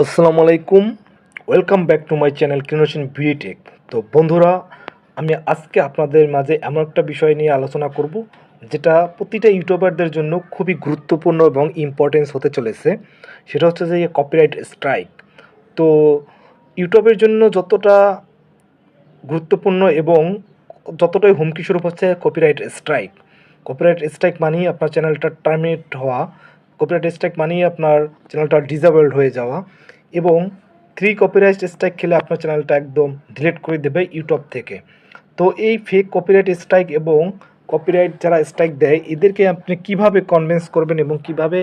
আসসালামু আলাইকুম। Welcome back to my channel ক্রিনোশন B Tech তো বন্ধুরা, আমি আজকে আপনাদের মাঝে এমন একটা বিষয় নিয়ে আলোচনা করব, যেটা প্রতিটা ইউটিউবারদের জন্য খুবই গুরুত্বপূর্ণ এবং ইম্পর্টেন্স হতে চলেছে। সেটা হচ্ছে যে কপিরাইট স্ট্রাইক তো ইউটিউবের জন্য যতটা গুরুত্বপূর্ণ এবং যতটাই হুমকি স্বরূপ হচ্ছে কপিরাইট স্ট্রাইক কপিরাইট স্ট্রাইক মানেই আপনার চ্যানেলটা টার্মিনেট হওয়া। কপিরাইট স্ট্রাইক মানেই আপনার চ্যানেলটা ডিসেবলড হয়ে যাওয়া এবং থ্রি কপিরাইট স্ট্রাইক খেলে আপনার চ্যানেলটা একদম ডিলিট করে দেবে ইউটিউব থেকে। তো এই ফেক কপিরাইট স্ট্রাইক এবং কপিরাইট যারা স্ট্রাইক দেয়, এদেরকে আপনি কীভাবে কনভিন্স করবেন এবং কীভাবে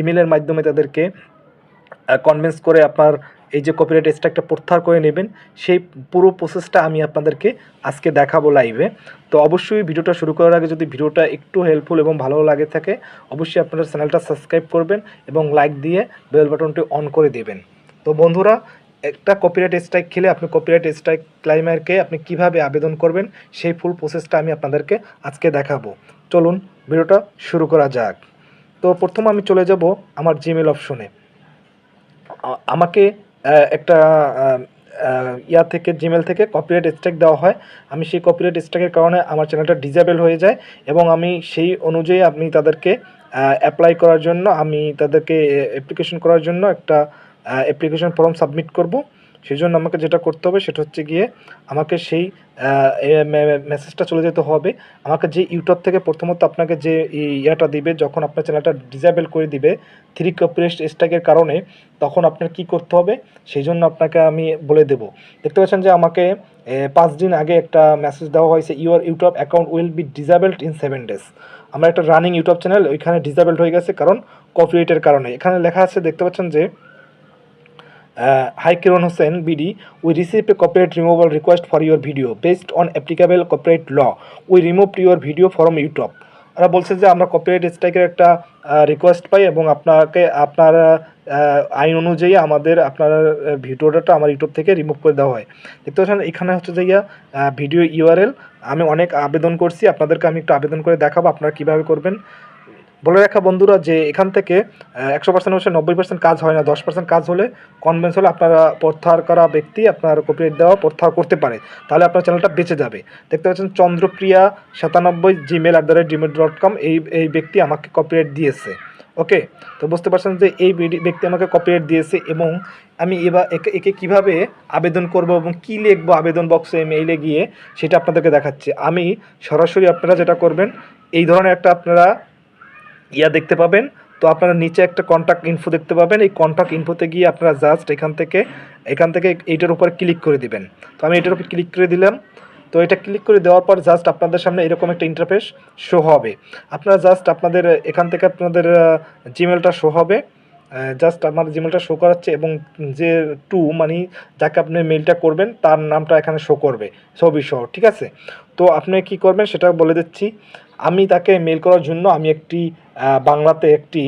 ইমেলের মাধ্যমে তাদেরকে কনভিন্স করে আপনার এই যে কপিরাইট স্ট্রাইকটা প্রত্যাহার করে নেবেন, সেই পুরো প্রসেসটা আমি আপনাদেরকে আজকে দেখাবো লাইভে তো অবশ্যই ভিডিওটা শুরু করার আগে যদি ভিডিওটা একটু হেল্পফুল এবং ভালো লাগে থাকে, অবশ্যই আপনারা চ্যানেলটা সাবস্ক্রাইব করবেন এবং লাইক দিয়ে বেল বাটনটি অন করে দেবেন। তো বন্ধুরা, একটা কপিরাইট স্ট্রাইক খেলে আপনি কপিরাইট স্ট্রাইক ক্লাইমারকে আপনি কীভাবে আবেদন করবেন, সেই ফুল প্রসেসটা আমি আপনাদেরকে আজকে দেখাবো। চলুন ভিডিওটা শুরু করা যাক। তো প্রথম আমি চলে যাব আমার জিমেল অপশনে আমাকে একটা ইয়া থেকে জিমেল থেকে কপিরাইট স্ট্রাইক দেওয়া হয়। আমি সেই কপিরাইট স্ট্রাইকের কারণে আমার চ্যানেলটা ডিজেবল হয়ে যায় এবং আমি সেই অনুযায়ী আপনি তাদেরকে অ্যাপ্লাই করার জন্য, আমি তাদেরকে অ্যাপ্লিকেশন করার জন্য একটা অ্যাপ্লিকেশন ফর্ম সাবমিট করব। সেই জন্য আমাকে যেটা করতে হবে সেটা হচ্ছে গিয়ে আমাকে সেই মেসেজটা চলে যেতে হবে। আমাকে যে ইউটিউব থেকে প্রথমত আপনাকে যে ইয়াটা দিবে, যখন আপনার চ্যানেলটা ডিজেবল করে দিবে থ্রি কপিরাইট স্ট্রাইকের কারণে, তখন আপনার কি করতে হবে সেই জন্য আপনাকে আমি বলে দেব। দেখতে পাচ্ছেন যে আমাকে পাঁচ দিন আগে একটা মেসেজ দেওয়া হয়েছে your YouTube account will be disabled in seven days আমার একটা রানিং ইউটিউব চ্যানেল ওইখানে ডিজেবলড হয়ে গেছে, কারণ কপিরাইটের কারণে। এখানে লেখা আছে, দেখতে পাচ্ছেন যে Kiran Hussain BD, we received a copyright removal request for your video. Based on applicable copyright law, we removed your video from YouTube. ওরা বলছে যে আমরা কপিরাইট স্ট্রাইকের একটা রিকোয়েস্ট পাই এবং আপনাকে আপনার আইন অনুযায়ী আমাদের আপনার ভিডিওটা আমার ইউটিউব থেকে রিমুভ করে দেওয়া হয় দেখতে পাচ্ছেন এখানে হচ্ছে যে ভিডিও ইউআরএল আমি অনেক আবেদন করছি আপনাদেরকে আমি একটু আবেদন করে দেখাবো আপনারা কীভাবে করবেন বলে রাখা বন্ধুরা যে এখান থেকে একশো পার্সেন্ট বসে নব্বই পার্সেন্ট কাজ হয় না, দশ পার্সেন্ট কাজ হলে কনভেন্স হলে আপনারা প্রত্যাহার করা ব্যক্তি, আপনার কপিরাইট দেওয়া প্রত্যাহার করতে পারে। তাহলে আপনার চ্যানেলটা বেঁচে যাবে। দেখতে পাচ্ছেন চন্দ্রপ্রিয়া সাতানব্বই Gmail at the rate Gmail dot com এই এই ব্যক্তি আমাকে কপিরাইট দিয়েছে। ওকে তো বুঝতে পারছেন যে এই ব্যক্তি আমাকে কপিরাইট দিয়েছে এবং আমি এবার একে একে কীভাবে আবেদন করব এবং কী লিখব আবেদন বক্সে মেইলে গিয়ে সেটা আপনাদেরকে দেখাচ্ছি। আমি সরাসরি আপনারা যেটা করবেন, এই ধরনের একটা আপনারা ইয়া দেখতে পাবেন। তো আপনারা নিচে একটা কন্ট্যাক্ট ইনফো দেখতে পাবেন। এই কন্ট্যাক্ট ইনফোতে গিয়ে আপনারা জাস্ট এখান থেকে এখান থেকে এইটার উপর ক্লিক করে দিবেন। তো আমি এটার উপর ক্লিক করে দিলাম। তো এটা ক্লিক করে দেওয়ার পর জাস্ট আপনাদের সামনে এরকম একটা ইন্টারফেস শো হবে। আপনারা জাস্ট আপনাদের, এখান থেকে আপনাদের জিমেলটা শো হবে। জাস্ট আমার জিমেলটা শো করাচ্ছে এবং যে টু মানে যাকে আপনি মেলটা করবেন, তার নামটা এখানে শো করবে। ছবি সহ, ঠিক আছে? তো আপনি কি করবেন সেটা বলে দিচ্ছি। আমি তাকে মেল করার জন্য আমি একটি বাংলাতে একটি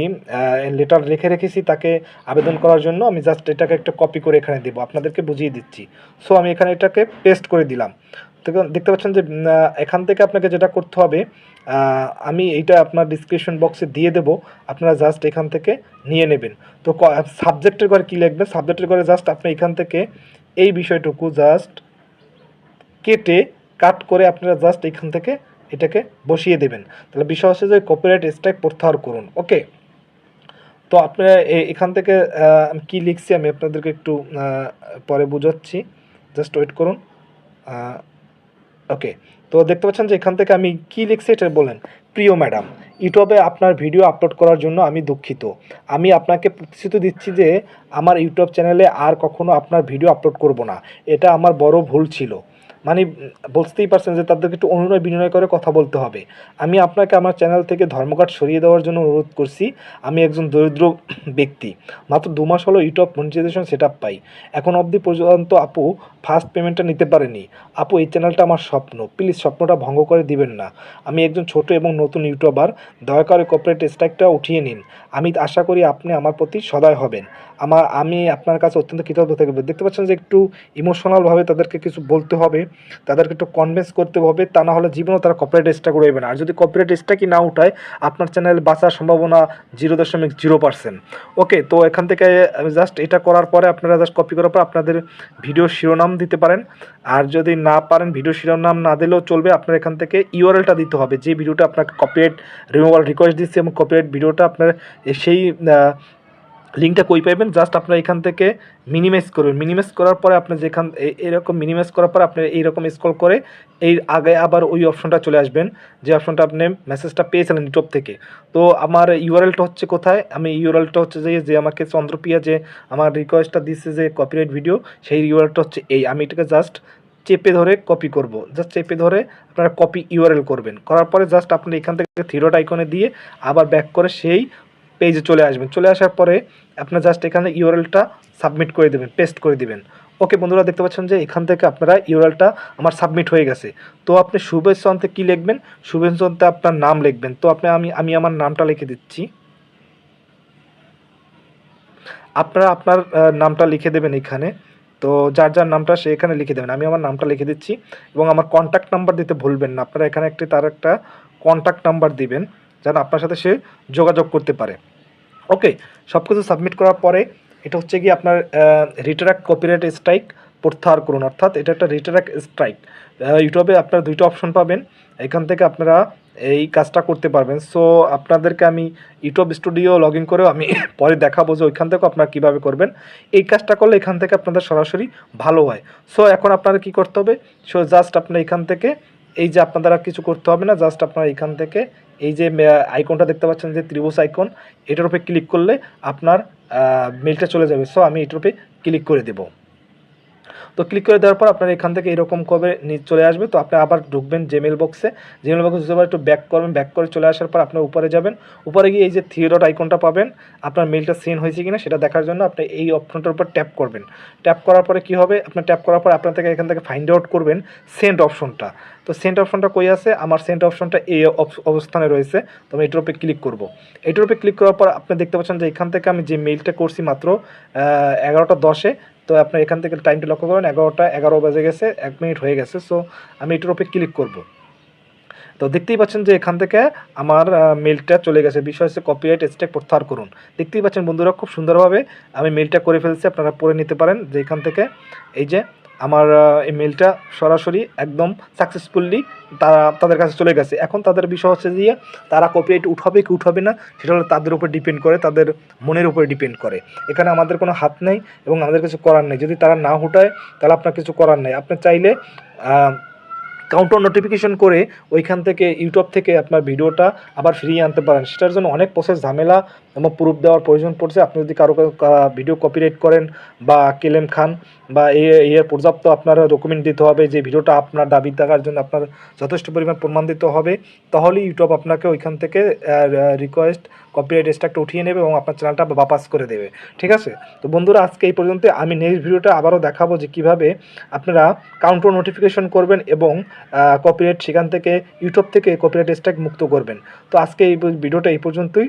লেটার লিখে রেখেছি তাকে আবেদন করার জন্য। আমি জাস্ট এটাকে একটা কপি করে এখানে দেবো। আপনাদেরকে বুঝিয়ে দিচ্ছি। সো আমি এখানে এটাকে পেস্ট করে দিলাম। দেখতে পাচ্ছেন যে এখান থেকে আপনাকে যেটা করতে হবে আমি এইটা আপনার ডিসক্রিপশন বক্সে দিয়ে দেব। আপনারা জাস্ট এখান থেকে নিয়ে নেবেন। তো সাবজেক্টের ঘরে কী লিখবেন? সাবজেক্টের ঘরে জাস্ট আপনি এখান থেকে এই বিষয়টুকু জাস্ট কেটে কাট করে আপনারা জাস্ট এখান থেকে এটাকে বসিয়ে দেবেন। তাহলে বিষয় হচ্ছে যে কপিরাইট স্ট্রাইক প্রত্যাহার করুন। ওকে তো আপনারা এখান থেকে কী লিখছি আমি আপনাদেরকে একটু পরে বুঝাচ্ছি। জাস্ট ওয়েট করুন। ওকে তো দেখতে পাচ্ছেন যে এখান থেকে আমি কী লিখছি এটা বলেন। প্রিয় ম্যাডাম, ইউটিউবে আপনার ভিডিও আপলোড করার জন্য আমি দুঃখিত। আমি আপনাকে প্রতিশ্রুতি দিচ্ছি যে আমার ইউটিউব চ্যানেলে আর কখনো আপনার ভিডিও আপলোড করব না। এটা আমার বড় ভুল ছিল। মানে বলতেই পারছেন যে তাদেরকে একটু অনুনয় বিনয় করে কথা বলতে হবে। আমি আপনাকে আমার চ্যানেল থেকে ধর্মঘট সরিয়ে দেওয়ার জন্য অনুরোধ করছি। আমি একজন দরিদ্র ব্যক্তি। মাত্র দু মাস হলো ইউটিউব মনিটাইজেশন সেট আপ পাই। এখন অবধি পর্যন্ত আপু ফার্স্ট পেমেন্টটা নিতে পারেনি। আপু, এই চ্যানেলটা আমার স্বপ্ন। প্লিজ স্বপ্নটা ভঙ্গ করে দিবেন না। আমি একজন ছোট এবং নতুন ইউটিউবার দয়া করে কর্পোরেট স্ট্রাইকটা উঠিয়ে নিন। আমি আশা করি আপনি আমার প্রতি সদয় হবেন। আমার, আমি আপনার কাছে অত্যন্ত কৃতজ্ঞ থাকব। দেখতে পাচ্ছেন যে একটু ইমোশনালভাবে তাদেরকে কিছু বলতে হবে। তাদেরকে একটু কনভিন্স করতে হবে, তা না হলে জীবনেও তারা কপিরাইট স্ট্রাইক উঠাইবে না। আর যদি কপিরাইট স্ট্রাইকই না উঠায়, আপনার চ্যানেল বাঁচার সম্ভাবনা জিরো দশমিক জিরো পার্সেন্ট ওকে তো এখান থেকে আমি জাস্ট এটা করার পরে আপনারা জাস্ট কপি করার পর আপনাদের ভিডিও শিরোনাম দিতে পারেন। আর যদি না পারেন ভিডিও শিরোনাম না দিলেও চলবে। আপনার এখান থেকে ইউআরএলটা দিতে হবে। যে ভিডিওটা আপনাকে কপিরাইট রিমুভাল রিকোয়েস্ট দিচ্ছে এবং কপিরাইট ভিডিওটা আপনার সেই লিঙ্কটা কই পাইবেন? জাস্ট আপনারা এখান থেকে মিনিমাইজ করবেন। মিনিমাইজ করার পরে আপনি যেখান এরকম মিনিমাইজ করার পরে আপনি এইরকম স্ক্রল করে এই আগে আবার ওই অপশনটা চলে আসবেন। যে অপশনটা আপনি মেসেজটা পেয়েছিলেন ইউটিউব থেকে। তো আমার ইউআরএলটা হচ্ছে কোথায়? আমি ইউআরএলটা হচ্ছে যে যে আমাকে চন্দ্রপ্রিয়া যে আমার রিকোয়েস্টটা দিচ্ছে যে কপিরাইট ভিডিও সেই ইউআরএলটা হচ্ছে এই। আমি এটাকে জাস্ট চেপে ধরে কপি করব। জাস্ট চেপে ধরে আপনারা কপি ইউআরএল করবেন। করার পরে জাস্ট আপনি এখান থেকে থিরোড আইকনে দিয়ে আবার ব্যাক করে সেই পেজে চলে আসবেন। চলে আসার পরে আপনার জাস্ট এখানে ইউআরএলটা সাবমিট করে দেবেন, পেস্ট করে দিবেন। ওকে বন্ধুরা, দেখতে পাচ্ছেন যে এখান থেকে আপনারা ইউআরএলটা আমার সাবমিট হয়ে গেছে। তো আপনি শুভেচ্ছা অন্তে কী লিখবেন? শুভেচ্ছা অন্তে আপনার নাম লিখবেন। তো আপনি আমি আমি আমার নামটা লিখে দিচ্ছি। আপনারা আপনার নামটা লিখে দেবেন এখানে। তো যার যার নামটা সে এখানে লিখে দেবেন। আমি আমার নামটা লিখে দিচ্ছি এবং আমার কন্ট্যাক্ট নাম্বার দিতে ভুলবেন না। আপনারা এখানে একটি, তার একটা কন্ট্যাক্ট নাম্বার দিবেন। যেন আপনার সাথে সে যোগাযোগ করতে পারে। ওকে সব কিছু সাবমিট করার পরে এটা হচ্ছে কি আপনার রিটারাক্ট কপিরাইট স্ট্রাইক প্রত্যাহার করুন। অর্থাৎ এটা একটা রিটারাক্ট স্ট্রাইক ইউটিউবে আপনারা দুইটা অপশন পাবেন। এখান থেকে আপনারা এই কাজটা করতে পারবেন। সো আপনাদেরকে আমি ইউটিউব স্টুডিও লগ ইন করেও আমি পরে দেখাবো যে ওইখান থেকেও আপনারা কীভাবে করবেন। এই কাজটা করলে এখান থেকে আপনাদের সরাসরি ভালো হয়। সো এখন আপনাদের কি করতে হবে? সো জাস্ট আপনার এখান থেকে এই যে আপনাদের আর কিছু করতে হবে না জাস্ট আপনার এখান থেকে এই যে আইকনটা দেখতে পাচ্ছেন, যে ত্রিভুজ আইকন এটার উপরে ক্লিক করলে আপনার মেলটা চলে যাবে। সো আমি এটার উপরে ক্লিক করে দেবো। তো ক্লিক করে দেওয়ার পর আপনার এখান থেকে এরকম কবে চলে আসবে। তো আপনি আবার ঢুকবেন জিমেল বক্সে জিমেল বক্সে যাবার একটু ব্যাক করবেন। ব্যাক করে চলে আসার পর আপনার উপরে যাবেন। উপরে গিয়ে এই যে থিয়েডট আইকনটা পাবেন। আপনার মেলটা সেন্ড হয়েছে কিনা সেটা দেখার জন্য আপনি এই অপশনটার উপর ট্যাপ করবেন। ট্যাপ করার পরে কি হবে? আপনার ট্যাপ করার পর আপনার থেকে এখান থেকে ফাইন্ড আউট করবেন সেন্ট অপশনটা তো সেন্ট অপশনটা কই আছে? আমার সেন্ট অপশনটা এই অবস্থানে রয়েছে। তো আমি এটার উপরে ক্লিক করব। এটার উপরে ক্লিক করার পর আপনি দেখতে পাচ্ছেন যে এখান থেকে আমি যে মেইলটা করছি মাত্র এগারোটা দশে তো আপনি এখান থেকে টাইমটা লক্ষ্য করেন, এগারোটা, এগারো বেজে গেছে, এক মিনিট হয়ে গেছে সো আমি এটার ওপরে ক্লিক করব। তো দেখতেই পাচ্ছেন যে এখান থেকে আমার মেলটা চলে গেছে। বিষয় হচ্ছে কপিরাইট স্টেক প্রত্যাহার করুন। দেখতেই পাচ্ছেন বন্ধুরা, খুব সুন্দরভাবে আমি মেলটা করে ফেলছি, আপনারা পড়ে নিতে পারেন যে এখান থেকে, এই যে আমার এই মেলটা সরাসরি একদম সাকসেসফুলি তারা, তাদের কাছে চলে গেছে। এখন তাদের বিষয় হচ্ছে যে, তারা কপিরাইট উঠাবে কি উঠাবে না, সেটা হলো তাদের উপর ডিপেন্ড করে, তাদের মনের উপরে ডিপেন্ড করে। এখানে আমাদের কোনো হাত নেই এবং আমাদের কিছু করার নেই। যদি তারা না উঠায়, তাহলে আপনার কিছু করার নেই। আপনি চাইলে কাউন্টার নোটিফিকেশন করে ওইখান থেকে ইউটিউব থেকে আপনার ভিডিওটা আবার ফিরিয়ে আনতে পারেন। সেটার জন্য অনেক প্রসেস ঝামেলা এবং প্রুফ দেওয়ার প্রয়োজন পড়ছে। আপনি যদি কারও ভিডিও কপিরাইট করেন বা কেলেম খান বা এর পর্যাপ্ত আপনার ডকুমেন্ট দিতে হবে যে ভিডিওটা আপনার দাবি থাকার জন্য আপনার যথেষ্ট পরিমাণ প্রমাণ দিতে হবে, তাহলেই ইউটিউব আপনাকে ওইখান থেকে রিকোয়েস্ট কপিরাইট স্ট্রাকটা উঠিয়ে নেবে এবং আপনার চ্যানেলটা বাপাস করে দেবে। ঠিক আছে? তো বন্ধুরা, আজকে এই পর্যন্ত আমি নেক্সট ভিডিওটা আবারও দেখাবো যে কীভাবে আপনারা কাউন্টার নোটিফিকেশন করবেন এবং কপিরাইট সেখান থেকে ইউটিউব থেকে কপিরাইট স্ট্রাইক মুক্ত করবেন। তো আজকে এই ভিডিওটা এই পর্যন্তই।